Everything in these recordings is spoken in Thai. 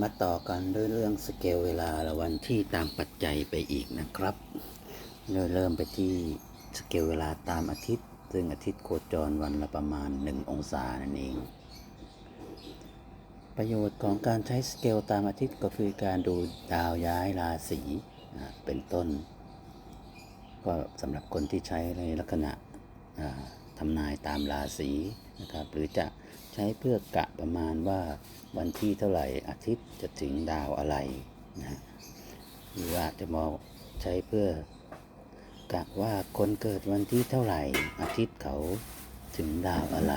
มาต่อกันด้วยเรื่องสเกลเวลาและวันที่ตามปัจจัยไปอีกนะครับโดยเริ่มไปที่สเกลเวลาตามอาทิตย์ ซึ่งอาทิตย์โคจรวันละประมาณ 1 องศานั่นเอง ประโยชน์ของการใช้สเกลตามอาทิตย์ก็คือการดูดาวย้ายราศีเป็นต้น ก็สำหรับคนที่ใช้ในลักษณะทำนายตามราศี นะครับ หรือจะใช้เพื่อกะประมาณว่าวันที่เท่าไหร่อาทิตย์จะถึงดาวอะไรนะหรือว่าจะมองใช้เพื่อกะว่าคนเกิดวันที่เท่าไหร่อาทิตย์เขาถึงดาวอะไร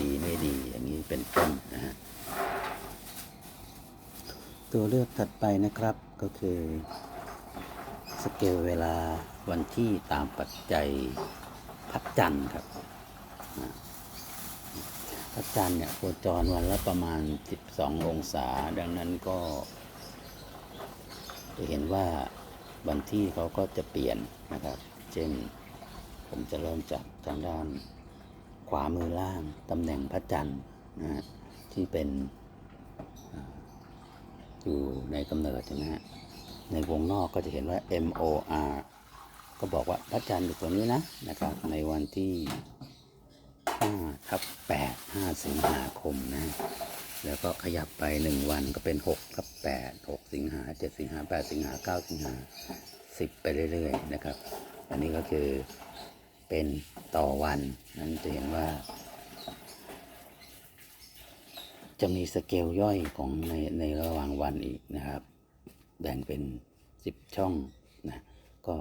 ดีไม่ดีอย่างนี้เป็นต้นนะฮะตัวเลือกถัดไปนะครับก็คือสเกลเวลาวันที่ตามปัจจัยพักจันทร์ครับ พักจันทร์เนี่ยโคจรวันละประมาณ 12 องศา ดังนั้นก็จะเห็นว่าวันที่เขาก็จะเปลี่ยนนะครับ เช่น ผมจะเริ่มจากทางด้านขวามือล่างตำแหน่งพระจันทร์นะฮะที่เป็นอยู่ในกำเนิดใช่ไหมฮะในวงนอกก็จะเห็นว่า M O R ก็บอกว่าพระจันทร์อยู่ตรงนี้นะนะครับ ในวันที่ ทับ8 5สิงหาคมนะ แล้วก็ขยับไป1วันก็เป็น6ทับ8 6สิงหา7สิงหา8สิงหา9สิงหา10ไปเรื่อยๆนะครับ อันนี้ก็คือเป็นต่อวันนั้นจะเห็นว่า จะมีสเกลย่อยของในในระหว่างวันอีกนะครับ แบ่งเป็น10ช่องนะก็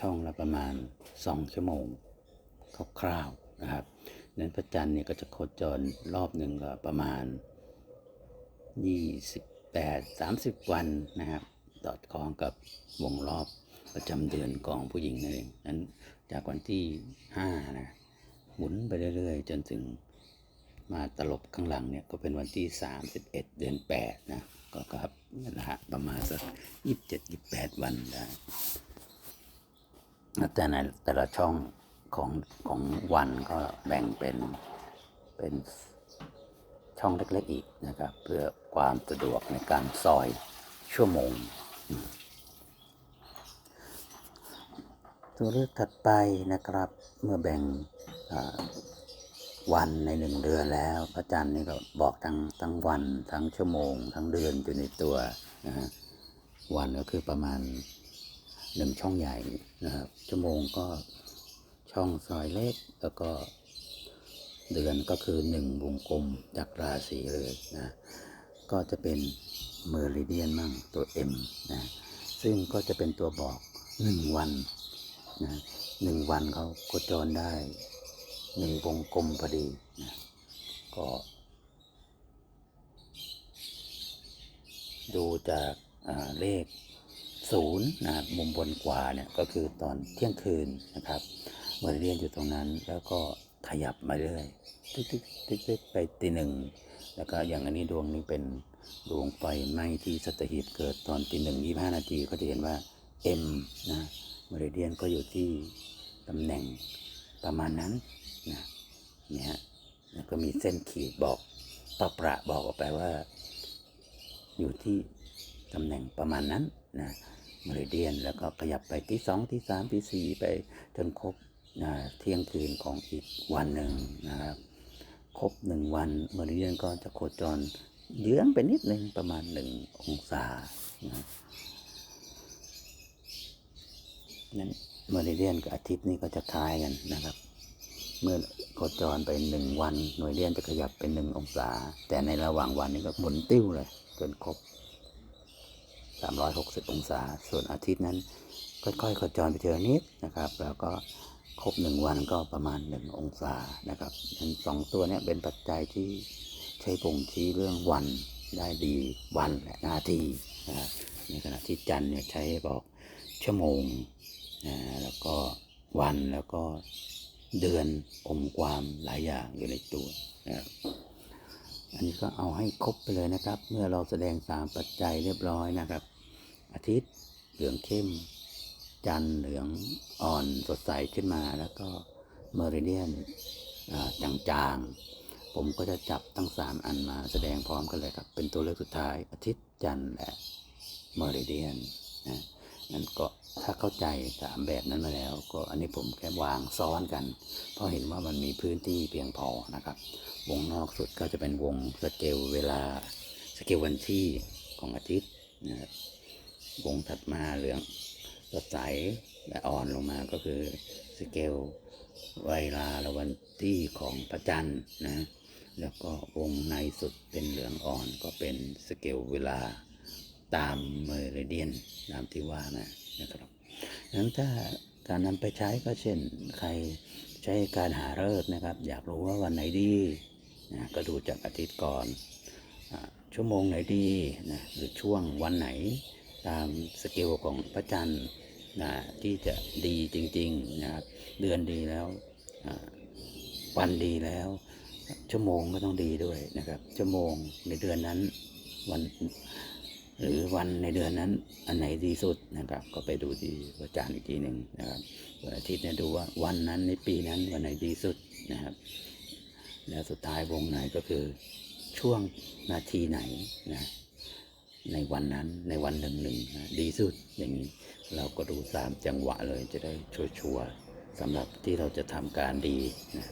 ช่องละประมาณ2ชั่วโมงคร่าวๆนะครับ นั้นพระจันทร์เนี่ยก็จะโคจรรอบหนึ่งก็ประมาณ 28 30 วันนะครับสอดคล้องกับวงรอบประจำเดือนของผู้หญิงนั่นเองนั้นจากวันที่ 5 นะหมุนไปเรื่อยๆ จนถึงมาตลบข้างหลังเนี่ยก็เป็นวันที่ 31 เดือน 8 นะ ก็ครับนะฮะประมาณสัก 27 28 วันได้แต่ในแต่ละช่อง ของของวันก็แบ่งเป็นเป็นช่องเล็กๆอีกนะครับ เพื่อความสะดวกในการซอยชั่วโมง ตัวเลือกถัดไปนะครับเมื่อแบ่งวันในหนึ่งเดือนแล้ว พระจันทร์นี่ก็บอกทั้งทั้งวันทั้งชั่วโมง ทั้งเดือนอยู่ในตัวนะฮะวันก็คือประมาณหนึ่งช่องใหญ่นะครับชั่วโมงก็ ช่องซอยเล็กแล้วก็เดือนก็คือหนึ่งวงกลมจากราศีเลยนะ ก็จะเป็นเมอริเดียนมั่งตัว M นะ ซึ่งก็จะเป็นตัวบอกหนึ่งวันนะหนึ่งวันเขาโคจรได้หนึ่งวงกลมพอดีนะก็ ดูจากาเลขศูนย์นะมุมบนขวาเนี่ยก็คือตอนเที่ยงคืนนะครับ เมื่อเรียนอยู่ตรงนั้น แล้วก็ขยับมาเรื่อยติ๊กติ๊กติ๊กติ๊กไปตีหนึ่งแล้วก็อย่างอันนี้ดวงนี้เป็นดวงไฟไหม้ที่สัตหีบเกิดตอนตีหนึ่งยี่ห้านาทีก็จะเห็นว่า M นะเมริเดียนก็อยู่ที่ตำแหน่งประมาณนั้นนะเนี่ยฮะแล้วก็มีเส้นขีดบอกตอประบอกออกไปว่า อยู่ที่ตำแหน่งประมาณนั้นนะมริเดียนแล้วก็ขยับไปที่สองที่สามที่สี่ไปจนครบ นะเที่ยงคืนของอีกวันหนึ่งนะครับ ครบหนึ่งวันมริเดียนก็จะโคจรเยื้องไปนิดหนึ่งประมาณหนึ่งองศานะนั้นมริเดียนกับอาทิตย์นี่ก็จะคล้ายกันนะครับ เมื่อโคจรไปหนึ่งวัน หน่วยเลียนจะขยับเป็นหนึ่งองศา แต่ในระหว่างวันนี้ก็หมุนติ้วเลยจนครบ 360 องศา ส่วนอาทิตย์นั้นค่อยๆโคจรไปเจอนิดนะครับ แล้วก็ ครบหนึ่งวันก็ประมาณหนึ่งองศานะครับทั้งสองตัวเนี้เป็นปัจจัยที่ใช้บ่งชี้เรื่องวันได้ดีวันและนาทีนะครับในขณะที่จันเนี่ยใช้บอกชั่วโมงนะแล้วก็วันแล้วก็เดือนอมความหลายอย่างอยู่ในตัวนะครับอันนี้ก็เอาให้ครบไปเลยนะครับ เมื่อเราแสดงสามปัจจัยเรียบร้อยนะครับ อาทิตย์เหลืองเข้ม จันเหลืองอ่อนสดใสขึ้นมา แล้วก็เมริเดียนจางๆ ผมก็จะจับทั้งสามอันมาแสดงพร้อมกันเลยครับ เป็นตัวเลือกสุดท้าย อาทิตย์จันและเมริเดียนนะนั่นก็ถ้าเข้าใจสามแบบนั้นมาแล้ว ก็อันนี้ผมแค่วางซ้อนกัน เพราะเห็นว่ามันมีพื้นที่เพียงพอนะครับ วงนอกสุดก็จะเป็นวงสเกลเวลาสเกลวันที่ของอาทิตย์นะครับวงถัดมาเหลือง สดใสและอ่อนลงมาก็คือสเกลเวลาละวันที่ของพระจันทร์นะ แล้วก็วงในสุดเป็นเหลืองอ่อนก็เป็นสเกลเวลาตามเมริเดียนตามที่ว่ามานะครับดังนั้นถ้าการนำไปใช้ก็เช่นใครใช้การหาฤกษ์นะครับ อยากรู้ว่าวันไหนดีนะก็ดูจากอาทิตย์ก่อนอชั่วโมงไหนดีนะหรือช่วงวันไหน ตามสเกลของพระจันทร์นะที่จะดีจริงๆนะครับเดือนดีแล้ววันดีแล้ว ชั่วโมงก็ต้องดีด้วยนะครับ ชั่วโมงในเดือนนั้นวันหรือวันในเดือนนั้นอันไหนดีสุดนะครับ ก็ไปดูที่พระจันทร์อีกทีหนึ่งนะครับวันอาทิตย์เนี่ยดูว่าวันนั้นในปีนั้นวันไหนดีสุดนะครับ แล้วสุดท้ายวงไหนก็คือช่วงนาทีไหนนะ ในวันนั้นในวันหนึ่งหนึ่งนะดีสุดอย่างนี้ เราก็ดูสามจังหวะเลยจะได้ชัวร์ๆสำหรับที่เราจะทำการดีนะ